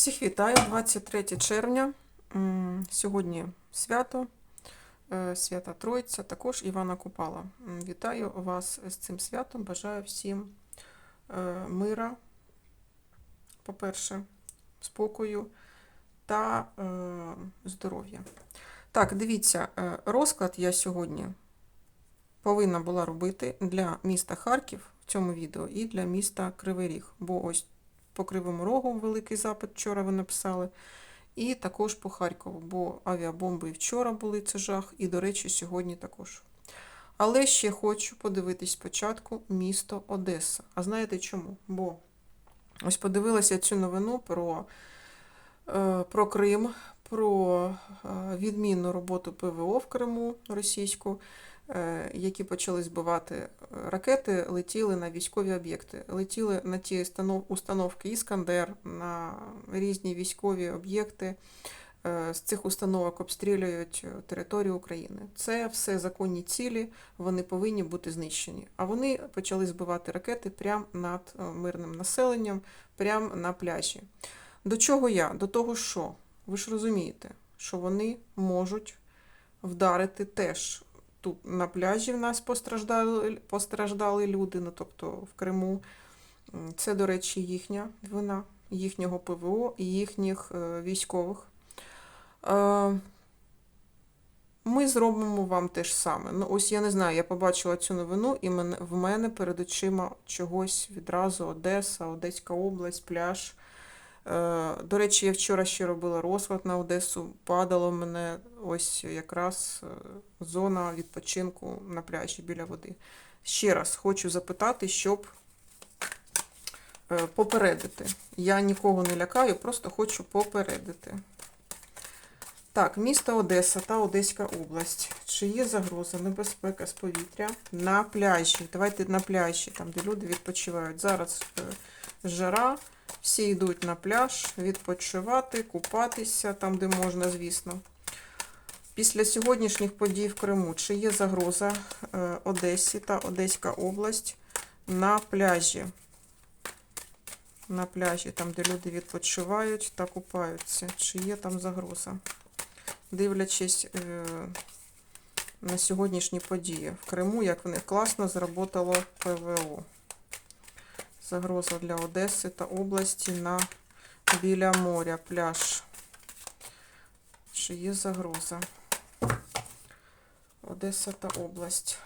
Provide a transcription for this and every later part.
Всіх вітаю, 23 червня. Сьогодні свято, е, свята Троїця, також Івана Купала. Вітаю вас з цим святом. Бажаю всім е, мира, по-перше, спокою та е, здоров'я. Так, дивіться, розклад я сьогодні повинна була робити для міста Харків в цьому відео і для міста Кривий Ріг. Бо ось по Кривому Рогу великий запит вчора ви написали. І також по Харкову, бо авіабомби і вчора були, це жах, і, до речі, сьогодні також. Але ще хочу подивитись спочатку місто Одеса. А знаєте чому? Бо ось подивилася цю новину про, е, про Крим, про е, відмінну роботу ПВО в Криму російську, які почали збивати ракети, летіли на військові об'єкти. Летіли на ті установки Іскандер, на різні військові об'єкти. Е, З цих установок обстрілюють е, територію України. Це все законні цілі, вони повинні бути знищені. А вони почали збивати ракети прямо над е, мирним населенням, прямо на пляжі. До чого я? До того, що ви ж розумієте, що вони можуть вдарити теж тут на пляжі в нас постраждали, постраждали люди, ну тобто в Криму. Це, до речі, їхня вина, їхнього ПВО і їхніх е, військових. Е, Ми зробимо вам те ж саме. Ну, ось я не знаю, я побачила цю новину, і в мене перед очима чогось відразу Одеса, Одеська область, пляж. Е, До речі, я вчора ще робила розклад на Одесу. Падало мене ось якраз е, зона відпочинку на пляжі біля води. Ще раз хочу запитати, щоб е, попередити. Я нікого не лякаю, просто хочу попередити. Так, місто Одеса та Одеська область. Чи є загроза, небезпека з повітря на пляжі? Давайте на пляжі, там, де люди відпочивають. Зараз жара, всі йдуть на пляж відпочивати, купатися там, де можна, звісно. Після сьогоднішніх подій в Криму, чи є загроза е, Одесі та Одеська область на пляжі? На пляжі, там, де люди відпочивають та купаються. Чи є там загроза? Дивлячись е, на сьогоднішні події в Криму, як в них класно зработало ПВО. Загроза для Одеси та області на біля моря, пляж. Чи є загроза? Одеса та область.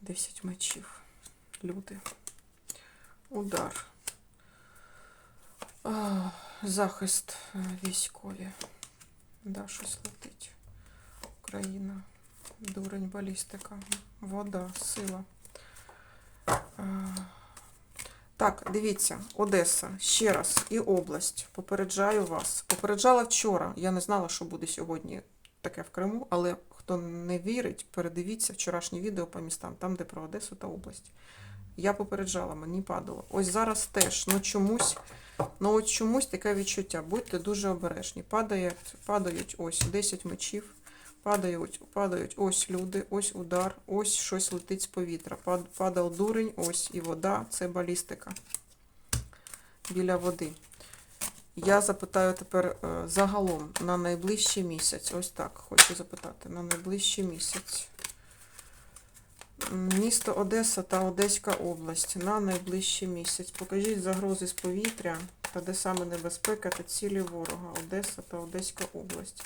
Десять мечів. Люди. Удар. Захист е, військові. Да, щось летить. Україна. Дурень, балістика. Вода, сила. Так, дивіться, Одеса, ще раз, і область. Попереджаю вас. Попереджала вчора. Я не знала, що буде сьогодні таке в Криму, але хто не вірить, передивіться вчорашнє відео по містам, там, де про Одесу та область. Я попереджала, мені падало. Ось зараз теж, ну чомусь, ну от чомусь таке відчуття. Будьте дуже обережні. Падають, падають ось 10 мечів, падають, падають ось люди, ось удар, ось щось летить з повітря. Падав дурень, ось і вода, це балістика біля води. Я запитаю тепер е, загалом на найближчий місяць. Ось так хочу запитати. На найближчий місяць. Місто Одеса та Одеська область на найближчий місяць. Покажіть загрози з повітря та де саме небезпека та цілі ворога. Одеса та Одеська область.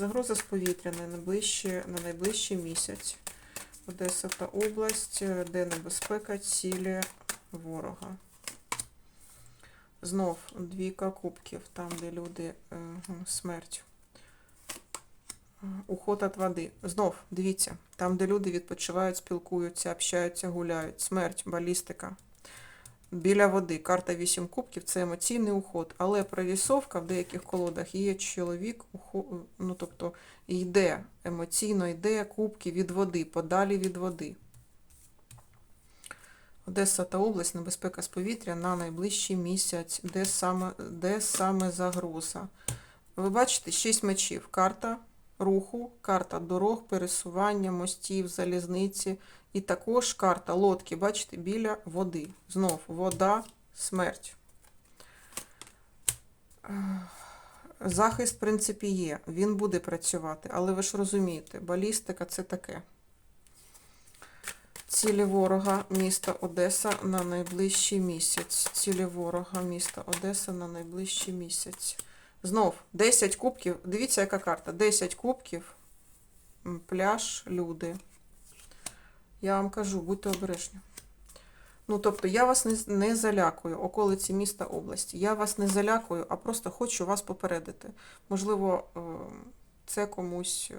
Загроза з повітря на найближчий, на найближчий місяць. Одеса та область, е, де небезпека, цілі ворога. Знов двійка кубків, там, де люди е, смерть. Е, Уход від води. Знов, дивіться, там, де люди відпочивають, спілкуються, общаються, гуляють. Смерть, балістика. Біля води. Карта 8 кубків це емоційний уход. Але прорисовка в деяких колодах є чоловік, ну тобто йде, емоційно йде кубки від води, подалі від води. Одеса та область, небезпека з повітря на найближчий місяць. Де саме, де саме загроза? Ви бачите, 6 мечів. Карта руху, карта дорог, пересування, мостів, залізниці І також карта лодки, бачите, біля води. Знов вода, смерть. Захист, в принципі, є. Він буде працювати, але ви ж розумієте, балістика це таке. Цілі ворога міста Одеса на найближчий місяць. Цілі ворога міста Одеса на найближчий місяць. Знов 10 кубків. Дивіться, яка карта. 10 кубків, пляж, люди. Я вам кажу, будьте обережні. Ну, тобто, я вас не, не залякую, околиці міста області. Я вас не залякую, а просто хочу вас попередити. Можливо, е, це комусь е,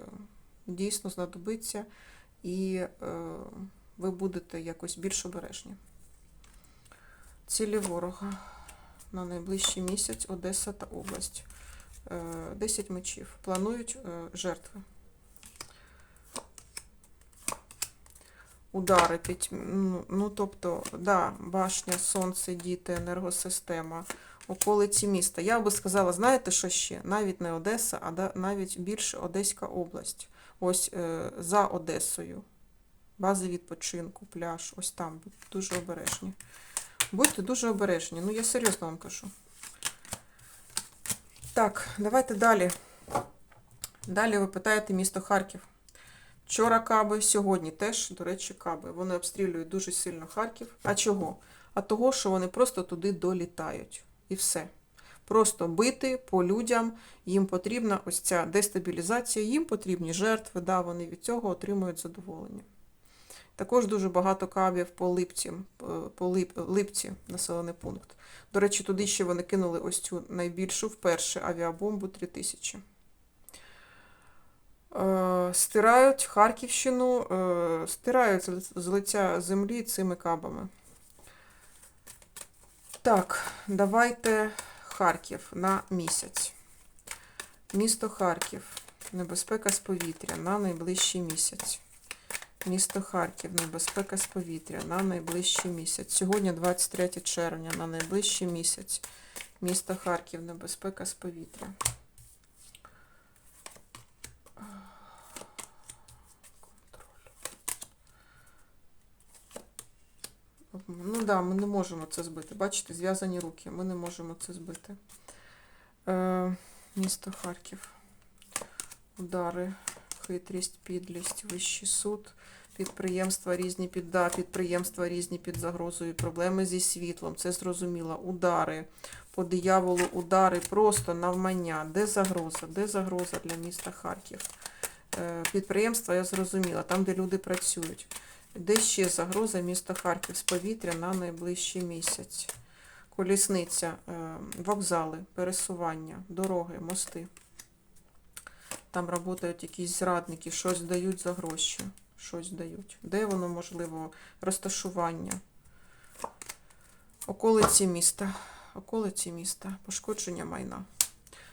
дійсно знадобиться, і е, ви будете якось більш обережні. Цілі ворога на найближчий місяць Одеса та область. Е, 10 мечів. Планують жертви. Удари, піть, ну, ну тобто, да, башня, сонце, діти, енергосистема, околиці міста. Я би сказала, знаєте, що ще? Навіть не Одеса, а навіть більше Одеська область. Ось е, за Одесою. Бази відпочинку, пляж, ось там. Будьте дуже обережні. Будьте дуже обережні. Ну, я серйозно вам кажу. Так, давайте далі. Далі ви питаєте місто Харків. Вчора каби, сьогодні теж, до речі, каби. Вони обстрілюють дуже сильно Харків. А чого? А того, що вони просто туди долітають. І все. Просто бити по людям, їм потрібна ось ця дестабілізація, їм потрібні жертви, да, вони від цього отримують задоволення. Також дуже багато кабів по липці, е, по лип, липці населений пункт. До речі, туди ще вони кинули ось цю найбільшу вперше авіабомбу 3000. Е, Стирають Харківщину, е, стирають з лиця землі цими кабами. Так, давайте Харків на місяць. Місто Харків. Небезпека з повітря на найближчий місяць. Місто Харків. Небезпека з повітря на найближчий місяць. Сьогодні 23 червня на найближчий місяць. Місто Харків. Небезпека з повітря. Ну так, да, ми не можемо це збити. Бачите, зв'язані руки. Ми не можемо це збити. Е, місто Харків. Удари, хитрість, підлість, вищий суд, підприємства різні під да, підприємства різні під загрозою, проблеми зі світлом, це зрозуміло. Удари по дияволу, удари просто навмання. Де загроза? Де загроза для міста Харків? Е, підприємства, я зрозуміла, там, де люди працюють. Де ще загроза міста Харків з повітря на найближчий місяць? Колісниця, е, вокзали, пересування, дороги, мости. Там працюють якісь зрадники, щось дають за гроші. Щось дають. Де воно можливо? Розташування. Околиці міста. Околиці міста. Пошкодження майна.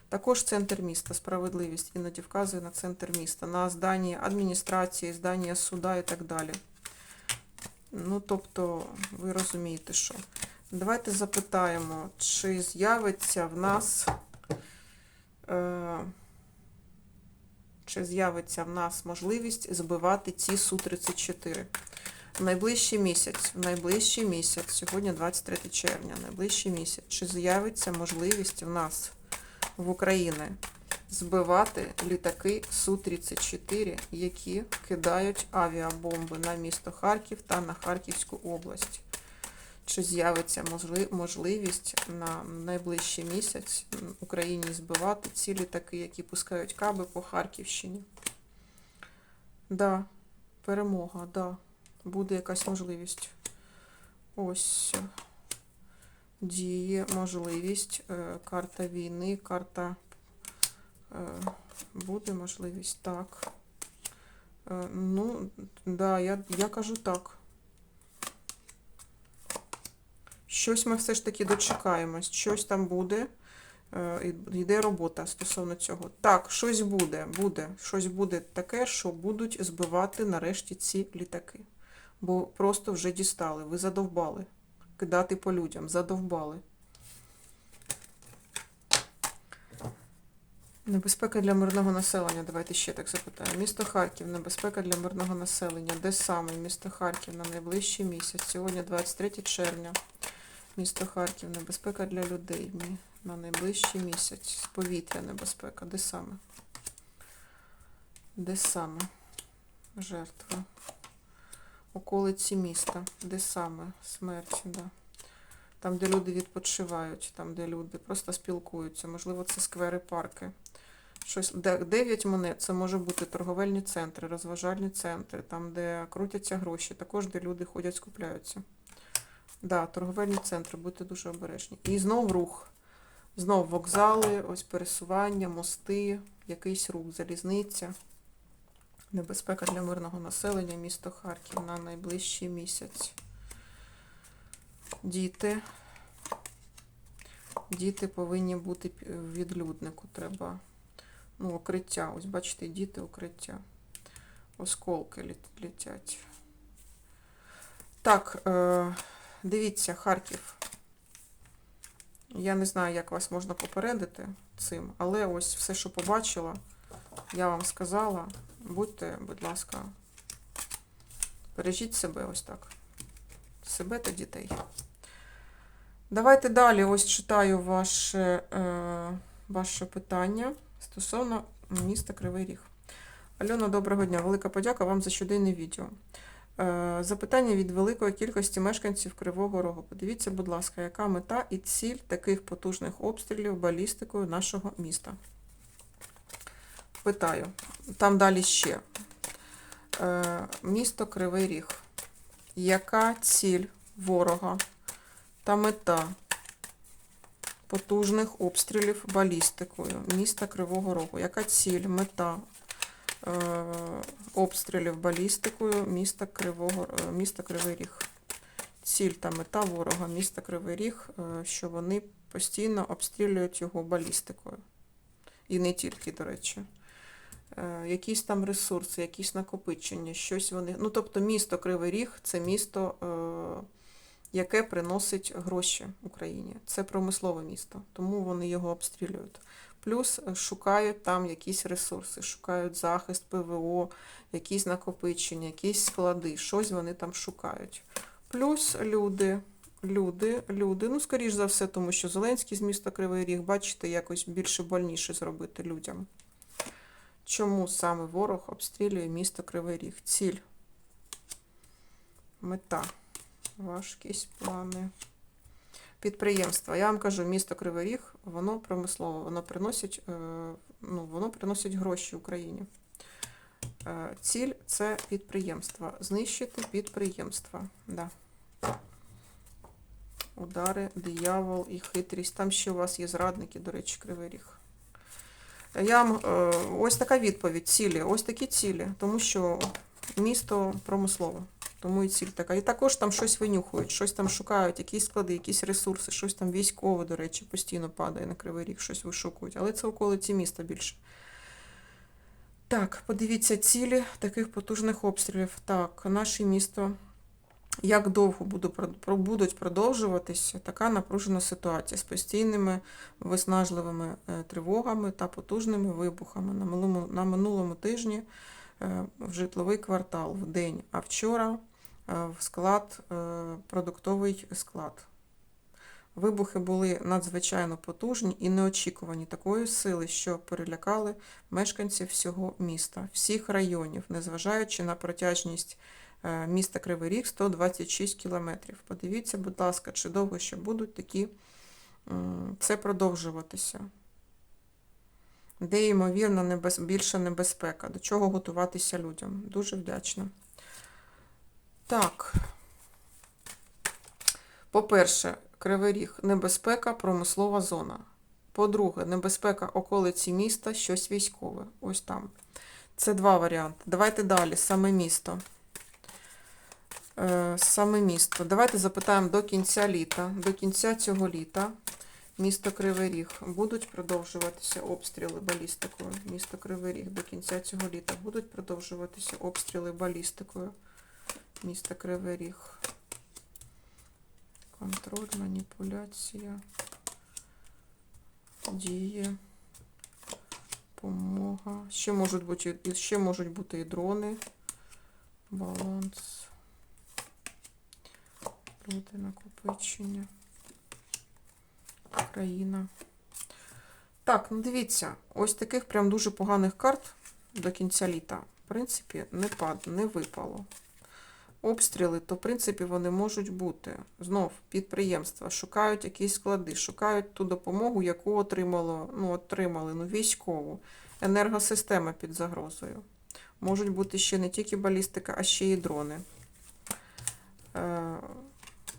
Також центр міста, справедливість іноді вказує на центр міста, на здання адміністрації, здання суда і так далі. Ну, тобто, ви розумієте, що. Давайте запитаємо, чи з'явиться в нас. Е, чи з'явиться в нас можливість збивати ці Су-34. В найближчий місяць, в найближчий місяць, сьогодні 23 червня, найближчий місяць, чи з'явиться можливість в нас в Україні збивати літаки Су-34, які кидають авіабомби на місто Харків та на Харківську область. Чи з'явиться можливість на найближчий місяць Україні збивати ці літаки, які пускають каби по Харківщині? Да, перемога, да. Буде якась можливість. Ось діє можливість. е, Карта війни, карта буде можливість. Так. Е, Ну, да, я, я кажу так. Щось ми все ж таки дочекаємось, щось там буде. Е, Йде робота стосовно цього. Так, щось буде, буде, щось буде таке, що будуть збивати нарешті ці літаки. Бо просто вже дістали, ви задовбали. Кидати по людям, задовбали. Небезпека для мирного населення. Давайте ще так запитаємо. Місто Харків. Небезпека для мирного населення. Де саме місто Харків на найближчий місяць? Сьогодні 23 червня. Місто Харків. Небезпека для людей. На найближчий місяць. Повітря небезпека. Де саме? Де саме? Жертва. Околиці міста. Де саме? Смерть, да. Там, де люди відпочивають, там, де люди просто спілкуються. Можливо, це сквери, парки. Щось, де- 9 монет це може бути торговельні центри, розважальні центри, там, де крутяться гроші, також де люди ходять, скупляються. Да, торговельні центри, будьте дуже обережні. І знов рух. Знов вокзали, ось пересування, мости, якийсь рух, залізниця. Небезпека для мирного населення, місто Харків на найближчий місяць. Діти. Діти повинні бути в відлюднику. Треба. Ну, укриття. Ось бачите, діти укриття. Осколки літ- летять. Так, е, дивіться, Харків. Я не знаю, як вас можна попередити цим, але ось все, що побачила, я вам сказала. Будьте, будь ласка, бережіть себе ось так. Себе та дітей. Давайте далі ось читаю ваше, е, ваше питання стосовно міста Кривий Ріг. Альона, доброго дня. Велика подяка вам за щоденне відео. Е, запитання від великої кількості мешканців Кривого Рогу. Подивіться, будь ласка, яка мета і ціль таких потужних обстрілів балістикою нашого міста? Питаю. Там далі ще. Е, місто Кривий Ріг. Яка ціль ворога та мета потужних обстрілів балістикою міста Кривого Рогу? Яка ціль, мета е, обстрілів балістикою міста Кривого е, міста Кривий Ріг? Ціль та мета ворога міста Кривий Ріг, е, що вони постійно обстрілюють його балістикою. І не тільки, до речі. Е, Якісь там ресурси, якісь накопичення, щось вони. Ну, тобто, місто Кривий Ріг це місто, е, яке приносить гроші Україні. Це промислове місто, тому вони його обстрілюють. Плюс е, шукають там якісь ресурси, шукають захист, ПВО, якісь накопичення, якісь склади, щось вони там шукають. Плюс люди, люди, люди, ну, скоріш за все, тому що Зеленський з міста Кривий Ріг, бачите, якось більше больніше зробити людям. Чому саме ворог обстрілює місто Кривий Ріг? Ціль. Мета. Важкість, плани. Підприємства. Я вам кажу, місто Кривий Ріг, воно промислове, воно приносить, е, ну, воно приносить гроші Україні. Е, Ціль це підприємства. Знищити підприємства. Да. Удари, диявол і хитрість. Там ще у вас є зрадники, до речі, Кривий Ріг. Я вам е, ось така відповідь. Цілі. Ось такі цілі, тому що місто промислове. Тому і ціль така. І також там щось винюхують, щось там шукають, якісь склади, якісь ресурси, щось там військове, до речі, постійно падає на кривий ріг, щось вишукують. Але це околиці міста більше. Так, подивіться цілі таких потужних обстрілів. Так, наше місто. Як довго будуть продовжуватися така напружена ситуація з постійними виснажливими е, тривогами та потужними вибухами. На минулому, на минулому тижні е, в житловий квартал в день, а вчора в склад, е, продуктовий склад. Вибухи були надзвичайно потужні і неочікувані такої сили, що перелякали мешканців всього міста, всіх районів, незважаючи на протяжність е, міста Кривий Ріг 126 кілометрів. Подивіться, будь ласка, чи довго ще будуть такі це продовжуватися. Де, ймовірно, небез... більша небезпека, до чого готуватися людям. Дуже вдячна. Так. По-перше, Кривий Ріг небезпека, промислова зона. По-друге, небезпека околиці міста, щось військове. Ось там. Це два варіанти. Давайте далі, саме місто. Е, Саме місто. Давайте запитаємо до кінця літа. До кінця цього літа місто Кривий Ріг будуть продовжуватися обстріли балістикою. Місто Кривий Ріг до кінця цього літа будуть продовжуватися обстріли балістикою. Місто Кривий Ріг. Контроль, маніпуляція, дії, допомога. Ще можуть бути, ще можуть бути і дрони. Баланс. Люди накопичення. Україна. Так, ну дивіться, ось таких прям дуже поганих карт до кінця літа, в принципі, не пад, не випало. Обстріли, то в принципі вони можуть бути. Знов підприємства шукають якісь склади, шукають ту допомогу, яку отримало, ну, отримали ну, військову. Енергосистема під загрозою. Можуть бути ще не тільки балістика, а ще й дрони. Е,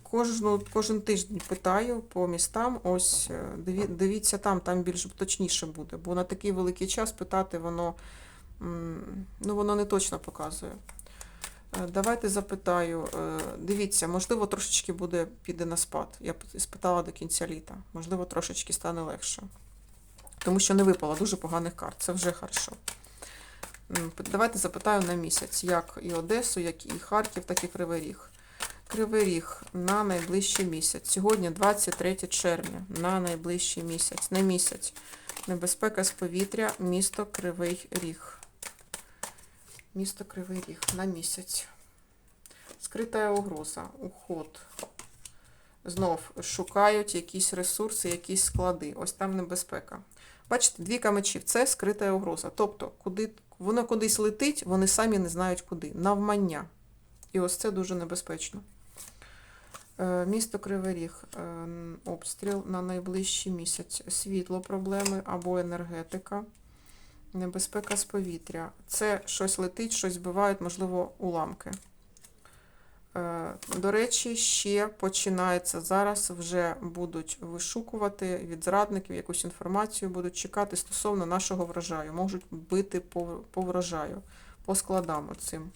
Кожну, кожен тиждень питаю по містам. Ось е, диві- дивіться там, там більш точніше буде. Бо на такий великий час питати воно, ну, воно не точно показує. Е, Давайте запитаю. е, Дивіться, можливо, трошечки буде піде на спад. Я спитала до кінця літа. Можливо, трошечки стане легше. Тому що не випало дуже поганих карт. Це вже хорошо. Давайте запитаю на місяць, як і Одесу, як і Харків, так і Кривий Ріг. Кривий Ріг на найближчий місяць. Сьогодні 23 червня, на найближчий місяць. На місяць. Небезпека з повітря, місто Кривий Ріг. Місто Кривий Ріг на місяць. Скрита угроза, уход. Знов шукають якісь ресурси, якісь склади. Ось там небезпека. Бачите, дві мечів це скрита угроза. Тобто, куди, воно кудись летить, вони самі не знають куди. Навмання. І ось це дуже небезпечно. Е, Місто Кривий Ріг, е, обстріл на найближчий місяць. Світло проблеми або енергетика. Небезпека з повітря. Це щось летить, щось збивають, можливо, уламки. Е, До речі, ще починається зараз, вже будуть вишукувати від зрадників якусь інформацію, будуть чекати стосовно нашого врожаю. Можуть бити по, по врожаю, по складам оцим.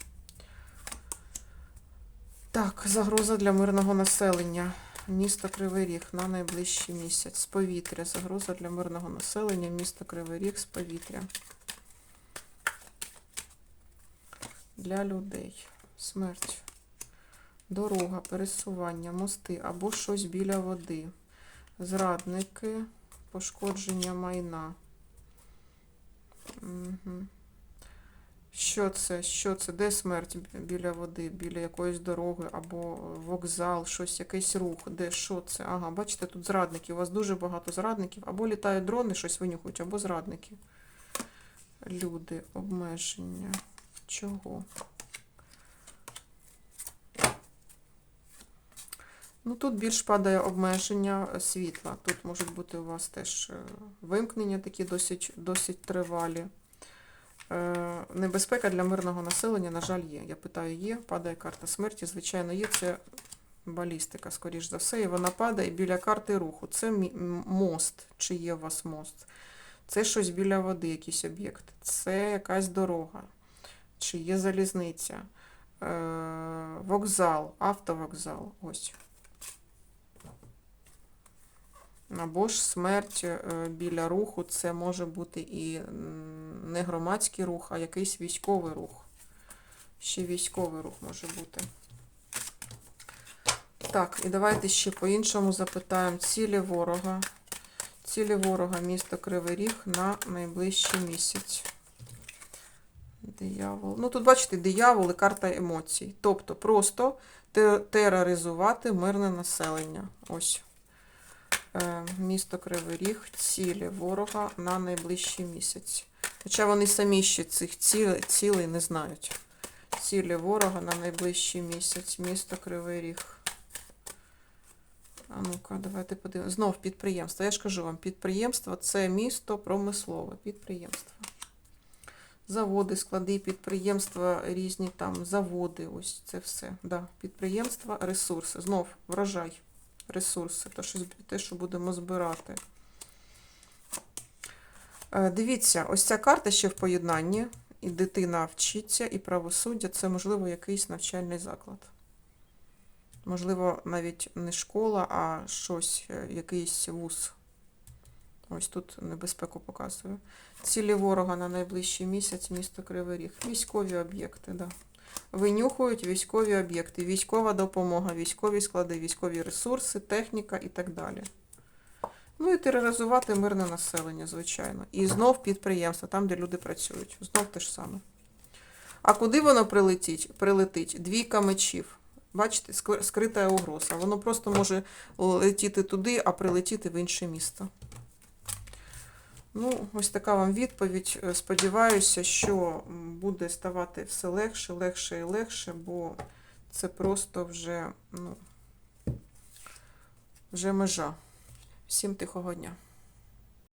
Так, загроза для мирного населення. Місто Кривий Ріг на найближчий місяць. З повітря. Загроза для мирного населення. Місто Кривий Ріг з повітря. Для людей. Смерть. Дорога, пересування, мости або щось біля води. Зрадники, пошкодження майна. Угу. Що це? Що це? Де смерть біля води, біля якоїсь дороги або вокзал, щось, якийсь рух, де що це? Ага, бачите, тут зрадники. У вас дуже багато зрадників. Або літають дрони, щось винюхають, або зрадники. Люди, обмеження. Чого? Ну, тут більш падає обмеження е, світла. Тут можуть бути у вас теж е, вимкнення такі досить, досить тривалі. Е, Небезпека для мирного населення, на жаль, є. Я питаю, є, падає карта смерті. Звичайно, є. Це балістика, скоріш за все, і вона падає біля карти руху. Це мост, чи є у вас мост. Це щось біля води, якийсь об'єкт. Це якась дорога, чи є залізниця, е, вокзал, автовокзал. Ось. Або ж смерть е, біля руху, це може бути і не громадський рух, а якийсь військовий рух. Ще військовий рух може бути. Так, і давайте ще по-іншому запитаємо цілі ворога. Цілі ворога місто Кривий Ріг на найближчий місяць. Диявол. Ну, тут, бачите, диявол і карта емоцій. Тобто просто те- тероризувати мирне населення. Ось. Е, Місто Кривий Ріг, цілі ворога на найближчий місяць. Хоча вони самі ще цих цілей, цілей не знають. Цілі ворога на найближчий місяць. Місто Кривий Ріг. А ну-ка, давайте подивимося. Знов підприємство. Я ж кажу вам, підприємство це місто промислове підприємство. Заводи, склади, підприємства, різні там заводи, ось це все. Да. Підприємства, ресурси. Знов врожай ресурси, то що, те, що будемо збирати. Е, Дивіться, ось ця карта ще в поєднанні. І дитина вчиться, і правосуддя це, можливо, якийсь навчальний заклад. Можливо, навіть не школа, а щось, е, якийсь вуз. Ось тут небезпеку показую. Цілі ворога на найближчий місяць, місто Кривий Ріг. Військові об'єкти, да. Винюхують військові об'єкти, військова допомога, військові склади, військові ресурси, техніка і так далі. Ну і тероризувати мирне населення, звичайно. І знов підприємства, там, де люди працюють. Знов те ж саме. А куди воно прилетить? Прилетить? Двійка мечів. Бачите, скрита угроза. Воно просто може летіти туди, а прилетіти в інше місто. Ну, ось така вам відповідь. Е, Сподіваюся, що буде ставати все легше, легше і легше, бо це просто вже, ну, вже межа. Всім тихого дня.